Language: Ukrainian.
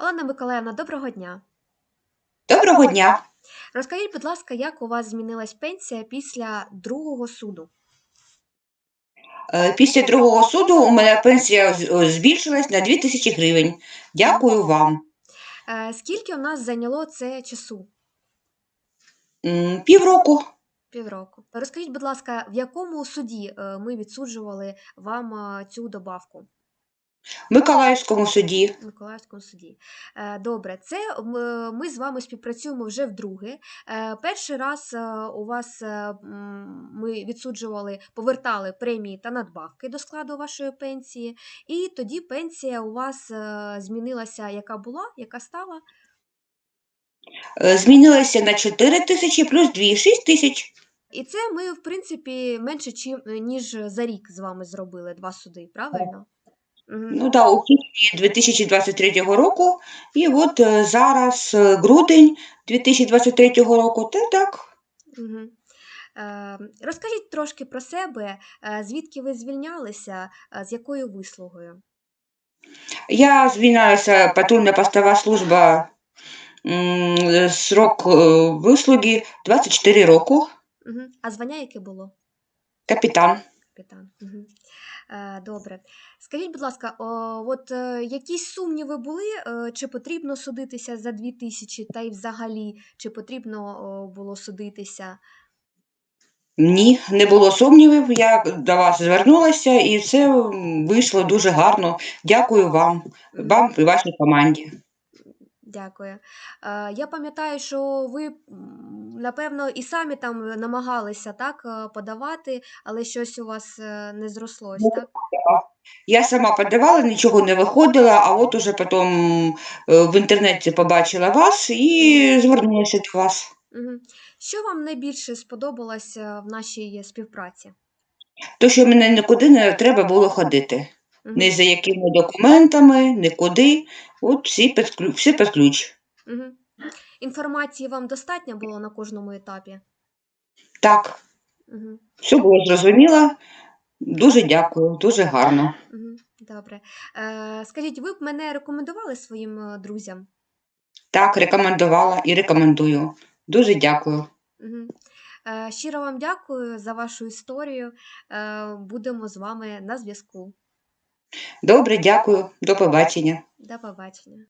Олена Миколаївна, доброго дня. Доброго дня. Розкажіть, будь ласка, як у вас змінилась пенсія після другого суду? Е, Після другого суду у мене пенсія збільшилась на 2 тисячі гривень. Дякую вам. Е, Скільки у нас зайняло це часу? Півроку. Півроку. Розкажіть, будь ласка, в якому суді е, ми відсуджували вам е, цю добавку? Миколаївському суді. В Миколаївському суді. Е, Добре, це м, е, ми з вами співпрацюємо вже вдруге. Е, Перший раз е, у вас е, м, ми відсуджували, повертали премії та надбавки до складу вашої пенсії, і тоді пенсія у вас е, змінилася, яка була, яка стала. Е, Змінилася на 4 тисячі плюс 2, 6 тисяч. І це ми, в принципі, менше чим, ніж за рік з вами зробили два суди, правильно? Ну так, у квітні 2023 року. І от е, зараз е, грудень 2023 року. Та так. Мгм. Е, Розкажіть трошки про себе, е, звідки ви звільнялися, е, з якою вислугою? Я звільнялася патрульна постова служба. м, Срок е, вислуги 24 року. Мгм. А звання яке було? Капітан. Капітан. Е, Добре. Скажіть, будь ласка, от е, якісь сумніви були, е, чи потрібно судитися за дві тисячі, та й взагалі, чи потрібно було судитися? Ні, не було сумнівів. Я до вас звернулася, і все вийшло дуже гарно. Дякую вам, вам і вашій команді. Дякую. Я пам'ятаю, що ви, напевно, і самі там намагалися так е, подавати, але щось у вас е, не зрослось, Ну, так? Я сама подавала, нічого не виходила, а от уже потім е, в інтернеті побачила вас і звернулася до вас. Що вам найбільше сподобалось в нашій співпраці? То, що мене нікуди не треба було ходити. Мгм. Ні за якими документами, нікуди. От всі під ключ. Всі під ключ. Мгм. Інформації вам достатньо було на кожному етапі? Так, Мгм. все було зрозуміло. Дуже дякую, дуже гарно. Мгм. Добре. Е, Скажіть, ви б мене рекомендували своїм е, друзям? Так, рекомендувала і рекомендую. Дуже дякую. Мгм. Е, Щиро вам дякую за вашу історію. Е, Будемо з вами на зв'язку. Добре, дякую. До побачення. До побачення.